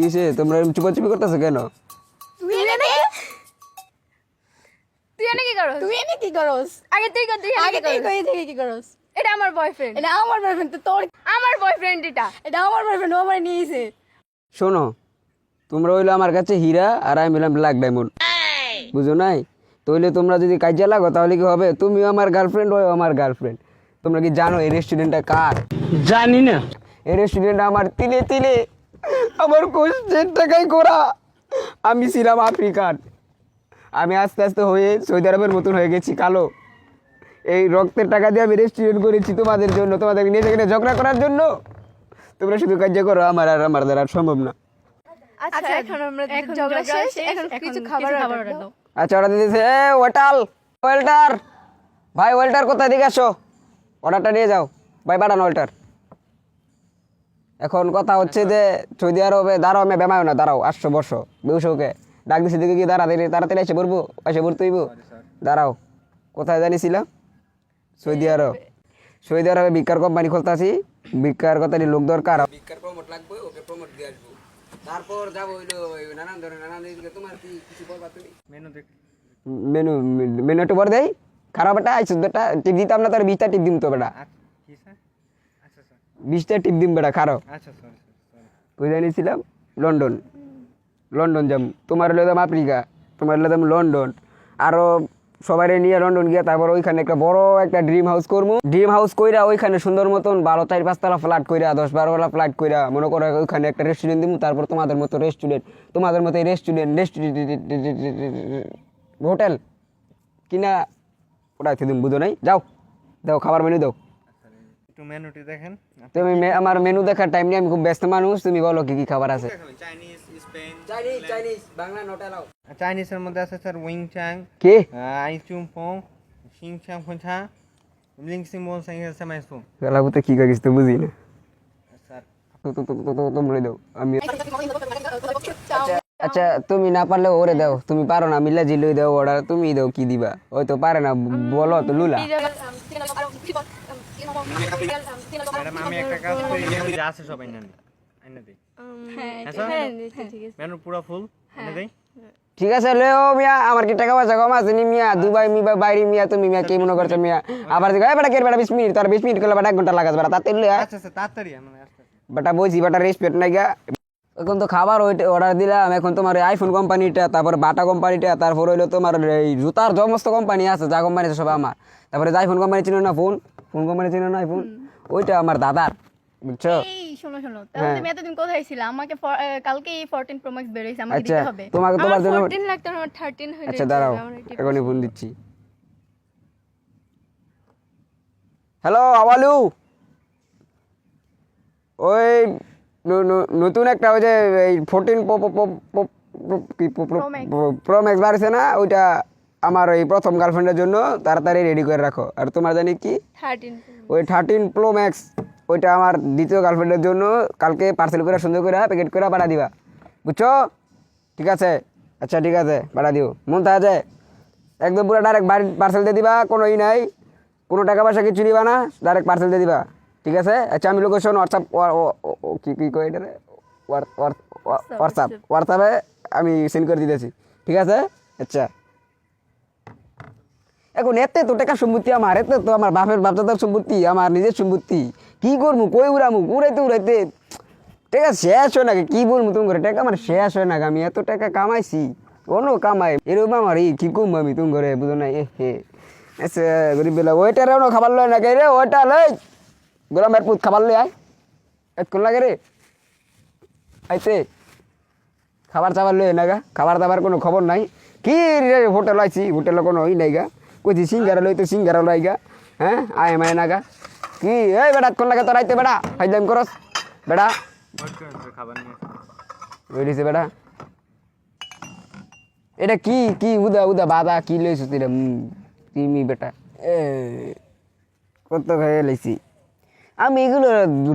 কি তোমরা চুপাচুপি করতেছো কেন? তুই এনে তুই এনে কি করস? তুই এনে কি করস? আগে তুই কর তুই আগে তুই কই থেকে কি করস? এটা আমার বয়ফ্রেন্ড এটা আমার বয়ফ্রেন্ড তো তোর আমার বয়ফ্রেন্ড এটা। এটা আমার বয়ফ্রেন্ড ও আমার নিয়েছে। শোনো তোমরা হইল আমার কাছে হীরা আর আমি হলাম ব্ল্যাক ডায়মন্ড বুঝো নাই? তাহলে তোমরা যদি কাজে লাগো তাহলে কি হবে? তুমিও আমার গার্লফ্রেন্ড হয় আমার গার্লফ্রেন্ড তোমরা কি জানো এই রেস্টুরেন্টটা কার? জানি না। এই রেস্টুরেন্ট আমার তিলে তিলে। আমার কোষ্ঠের টাকাই করা আমি ছিলাম আফ্রিকান। আমি আস্তে আস্তে হয়ে সৌদি আরবের মতন হয়ে গেছি কালো। এই রক্তের টাকা দিয়ে আমি রেস্টুরেন্ট করেছি তোমাদের জন্য তোমাদের নিয়ে সেখানে ঝগড়া করার জন্য। তোমরা শুধু কাজ করো আমার আর আমার দ্বারা সম্ভব না। আচ্ছা এখন আমরা ঝগড়া শেষ এখন কিছু খাবার অর্ডার দাও আচ্ছা অর্ডার দিতেছে এ ওয়েটাল ওয়েল্টার। ভাই ওয়েল্টার কোথায়? দিকে আসো। অর্ডারটা নিয়ে যাও। ভাই পাঠান ওয়েল্টার। এখন কথা হচ্ছে যে সৌদি আরবে দাঁড়াও আমি বেমায় না দাঁড়াও আসছো বসো বেউসোকে ডাক দিছি দিকে কি তাড়াতাড়ি তাড়াতাড়ি এসে পড়ব এসে পড়তে হইব। দাঁড়াও কোথায় জানিছিলাম সৌদি আরব। সৌদি আরবে বিকার কোম্পানি খুলতাছি বিকার কথা লোক দরকার। বিকার প্রমোট লাগবে ওকে প্রমোট দিয়ে আসব। তারপর যাব হইল নানান ধরনের নানান দিকে তোমার কি কিছু বলবা তুমি? মেনু দেখ। মেনু মেনু একটু পরে দেই। খারাপ বেটা টিপ দিতাম না তার বিশটা টিপ দিম তো বেটা আচ্ছা কি স্যার আচ্ছা স্যার বিশটা টিপ দিম বেটা খারো। আচ্ছা বুঝে নিয়েছিলাম লন্ডন। লন্ডন যাম। তোমার হলো আফ্রিকা তোমার হলো লন্ডন। আরও সবাই নিয়ে লন্ডন গিয়ে তারপর ওইখানে একটা বড় একটা ড্রিম হাউস করব ড্রিম হাউস কইরা ওইখানে সুন্দর মতন বারো চার পাঁচতলা ফ্ল্যাট কইরা দশ বারোতলা ফ্ল্যাট কইরা মনে করো ওইখানে একটা রেস্টুরেন্ট দিব তারপর তোমাদের মতো রেস্টুরেন্ট তোমাদের মতো রেস্টুরেন্ট রেস্টুরেন্ট হোটেল কিনা ওটাই দিন বুঝো নাই? যাও দাও খাবার মেনু দাও। একটু মেনুটি দেখেন তুমি মে- আমার মেনু দেখার টাইম নেই আমি খুব ব্যস্ত মানুষ তুমি বলো কি কি খাবার আছে চাইনিজ স্পেন চাইনিজ চাইনিজ বাংলা নোট এলাও চাইনিজের মধ্যে আছে স্যার উইং চাং কে আই চুম পং শিং চাং ফোনছা লিং সিং মোল সাং হেসে মাইসু গেলাবুতে কি করিস তো বুঝি না স্যার তো তো তো তো তো তোমরা দাও আমি আচ্ছা তুমি না পারলে ওরে দাও। তুমি পারো না মিল্লা জিলুই দাও অর্ডার তুমি দাও কি দিবা? ওই তো পারে না বলো তো লুলা। করি মেনু ঠিক আছে মেনু আছে লেও মিয়া আমার কি টাকা পয়সা কম আছে নি মিয়া? দুবাই মিয়া বাইরে মিয়া তুমি মিয়া কি মনে করছ মিয়া? আবার দিকে বেটা কে বেটা বিশ মিনিট তার বিশ মিনিট করলে বেটা এক ঘণ্টা লাগাস বেটা তাতে লইয়া আচ্ছা আচ্ছা তাড়াতাড়ি আসতে বেটা বলছি বেটা রেসপেক্ট নাই গা। এখন তো খাবার ওইটা অর্ডার দিলাম এখন তোমার আইফোন কোম্পানিটা তারপর বাটা কোম্পানিটা তারপর হইল তোমার এই জুতার সমস্ত কোম্পানি আছে যা কোম্পানি আছে সব আমার। তারপরে আইফোন কোম্পানি চিনো না ফোন ফোন কোম্পানি চিনো না আইফোন ওইটা আমার দাদার বুঝছ? শোনো শোনো তাহলে তুমি এতদিন কোথায় ছিলে? আমাকে কালকে 14 প্রো ম্যাক্স বের হইছে আমাকে আচ্ছা দিতে হবে। তোমাকে তোমার জন্য 14 লাগতো আমার 13 হয়ে আচ্ছা দাঁড়াও এখনই ফোন দিচ্ছি। হ্যালো আওয়ালু ওই নতুন একটা ওই যে এই ফোরটিন প্রো ম্যাক্স বাড়ছে না ওইটা আমার ওই প্রথম গার্লফ্রেন্ডের জন্য তাড়াতাড়ি রেডি করে রাখো। আর তোমার জানি কি? ওই থার্টিন প্রো ম্যাক্স ওইটা আমার দ্বিতীয় গার্লফ্রেন্ডের জন্য কালকে পার্সেল করে সুন্দর করে প্যাকেট করে পাঠা দিবা। বুঝছ? ঠিক আছে? আচ্ছা ঠিক আছে পাঠা দিও। মন থাকে আছে? একদম পুরো ডাইরেক্ট বাড়ি পার্সেল দিয়ে দিবা কোনো ই নাই। কোনো টাকা পয়সা কিছু দিবা না ডাইরেক্ট পার্সেল দিয়ে দিবা। ঠিক আছে? আচ্ছা আমি লোকেশন হোয়াটসঅ্যাপ কি কি কই এটা হোয়াটসঅ্যাপ হোয়াটসঅ্যাপে আমি সেন্ড করে দিতেছি। ঠিক আছে? আচ্ছা। এখন এতে তো টাকা সম্পত্তি আমার এতে তো আমার বাপের বাপদাদার সম্পত্তি আমার নিজের সম্পত্তি। কি করব? কই উড়ামু? উড়াইতে উড়াইতে। টাকা শেষ হয় নাকি কি বলব তুমি করে টাকা আমার শেষ হয় নাকি আমি এত টাকা কামাইছি। কোনো কামাই এরকম আমার এই কি কম আমি তুমি করে বুঝো না এ হে। আচ্ছা গরিব বেলা ওইটার খাবার লয় না কে রে ওইটা লই গোলামের পুত খাবার লই আয়। কোন লাগে রে। আইতে। খাবার চাবার লই না গা খাবার দাবার কোনো খবর নাই। কি রে হোটেল আইছি? হোটেলে কোনো ই নাই গা। কইছি সিঙ্গারা লই তো সিঙ্গারা লই গা। হ্যাঁ? আয় মায় না গা কি? এই বেটা কোন লাগে তোর আইতে বেটা। ফাইদাম করস। খাবার নিয়ে বেটা। এটা কি? কি উদা উদা বাদা কি লইছ তুই রে? বেটা। এ, কত খেয়ে লাইছি? আমি এগুলো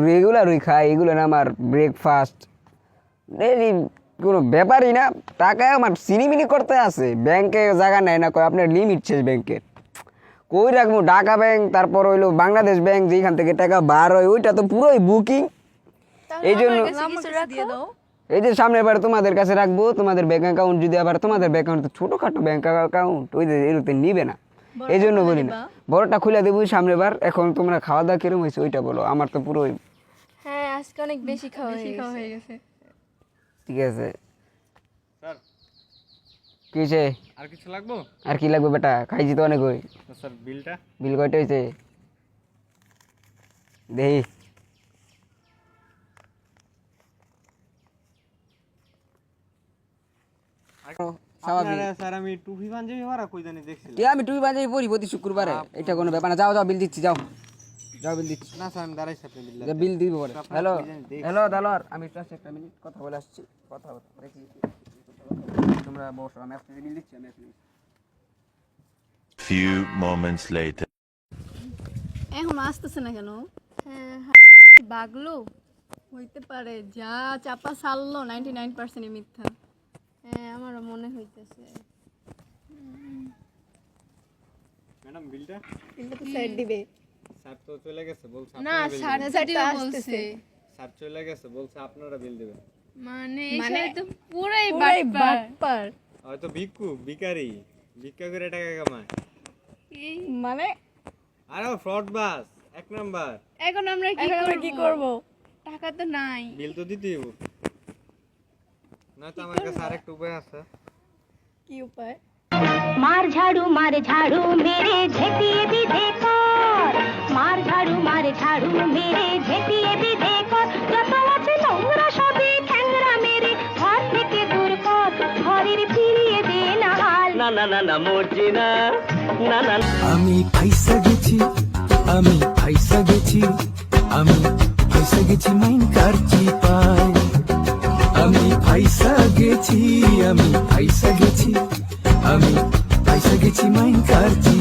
রেগুলারই খাই এগুলো না আমার ব্রেকফাস্ট এই কোনো ব্যাপারই না টাকা আমার সিনিমিনি করতে আছে। ব্যাংকে জায়গা নেয় না কয় আপনার লিমিট শেষ ব্যাংকের কই রাখব? ঢাকা ব্যাংক তারপর হইল বাংলাদেশ ব্যাংক যেখান থেকে টাকা বার হয় ওইটা তো পুরোই বুকিং এই জন্য কিছু রাখো দিয়ে দাও এই যে সামনের বার তোমাদের কাছে রাখব তোমাদের ব্যাংক অ্যাকাউন্ট যদি আবার তোমাদের ব্যাংক অ্যাকাউন্ট ছোটোখাটো ব্যাংক অ্যাকাউন্ট ওই যে এরতে নিবে না। এই জন্য বলি না। বড়টা খুলে দেবো সামনে বার। এখন তোমরা খাওয়া দাওয়া কিরম হয়েছে ওইটা বলো। আমার তো পুরো হ্যাঁ আজকে অনেক বেশি খাওয়া হয়ে গেছে। ঠিক আছে। স্যার। কি হয়েছে? আর কিছু লাগবো? আর কি লাগবে বেটা? খাইছি তো অনেক হই স্যার বিলটা? বিল কয়টা হয়েছে? দেখি স্যার আমি টুপি পাঞ্জাবি মারা কই জানি দেখছিলাম। আমি টুপি বাজাই পড়ি প্রতি শুক্রবারে। এটা কোনো ব্যাপার না। যাও যাও বিল দিচ্ছি যাও। যাও বিল দিচ্ছি। না স্যার আমি দাঁড়াইছি আপনি বিল বিল দিব পরে। হ্যালো। হ্যালো দালোয়ার। আমি একটু একটা মিনিট কথা বলে আসছি। কথা দেখি। তোমরা বসো আমি আসতে বিল দিচ্ছি আমি Few moments later. এখন আসতেছে না কেন? হ্যাঁ বাগলো হইতে পারে যা চাপা সারলো নাইনটি নাইন পার্সেন্ট মিথ্যা। হ্যাঁ আমারও মনে হইতেছে। ম্যাডাম বিলটা? কিন্তু তো সাইড দিবে। স্যার তো চলে গেছে বলছে না সাড়ে দিবেন। চারটা স্যার চলে গেছে বলছে আপনারা বিল দেবেন। মানে মানে তো পুরাই বাটপার। হয়তো ভিক্ষু ভিকারি ভিক্ষা করে টাকা কামায়। মানে? আরে ফ্রড বাস এক নাম্বার। এখন আমরা কি এখন আমরা কি করব? টাকা তো নাই। বিল তো দিতেই হবে। মার ঝাড়ু মার ঝাড়ু মেরে ঝেঁপিয়ে বিধে কর। মার ঝাড়ু মার ঝাড়ু মেরে ঝেঁপিয়ে বিধে যত আছে নোংরা সবে ঠ্যাংরা মেরে ঘর থেকে দূর কর। ঘরের ফিরিয়ে দে না হাল। না না না না মরছি না। না না আমি ফাইসা গেছি আমি ফাইসা গেছি আমি ফাইসা গেছি মাইন কারচি পা আমি পাইসা গেছি আমি পাইসা গেছি মাইন কারচি